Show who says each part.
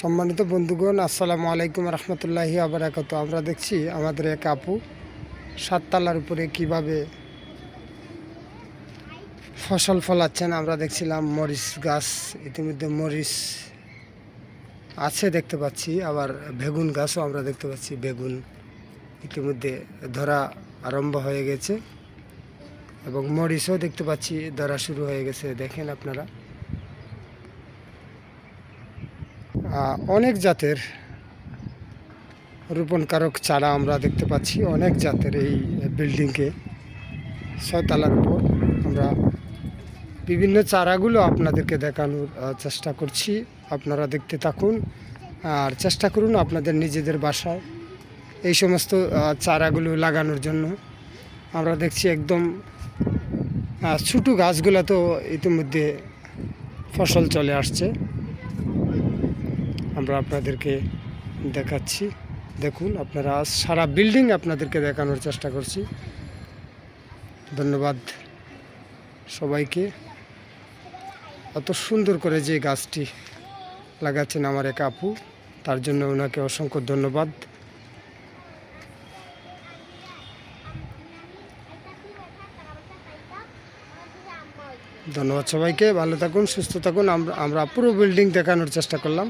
Speaker 1: সম্মানিত বন্ধুগণ, আসসালামু আলাইকুম রহমতুল্লাহি আবরাকাত। আমরা দেখছি আমাদের এক আপু সাততলার উপরে কীভাবে ফসল ফলাচ্ছেন। আমরা দেখছিলাম মরিচ গাছ, ইতিমধ্যে মরিচ আছে দেখতে পাচ্ছি, আবার বেগুন গাছও আমরা দেখতে পাচ্ছি, বেগুন ইতিমধ্যে ধরা আরম্ভ হয়ে গেছে এবং মরিচও দেখতে পাচ্ছি, ধরা শুরু হয়ে গেছে। দেখেন আপনারা অনেক জাতের রোপণকারক চারা আমরা দেখতে পাচ্ছি। অনেক জাতের এই বিল্ডিংকে ছয়তলার উপর আমরা বিভিন্ন চারাগুলো আপনাদেরকে দেখানোর চেষ্টা করছি। আপনারা দেখতে থাকুন আর চেষ্টা করুন আপনাদের নিজেদের বাসায় এই সমস্ত চারাগুলো লাগানোর জন্য। আমরা দেখছি একদম ছোটো গাছগুলো তো ইতিমধ্যে ফসল চলে আসছে। আমরা আপনাদেরকে দেখাচ্ছি। দেখুন, আপনারা সারা বিল্ডিং আপনাদেরকে দেখানোর চেষ্টা করছি। ধন্যবাদ সবাইকে। এত সুন্দর করে যে গাছটি লাগাচ্ছেন আমার এক আপু, তার জন্য ওনাকে অসংখ্য ধন্যবাদ। ধন্যবাদ সবাইকে, ভালো থাকুন, সুস্থ থাকুন। আমরা পুরো বিল্ডিং দেখানোর চেষ্টা করলাম।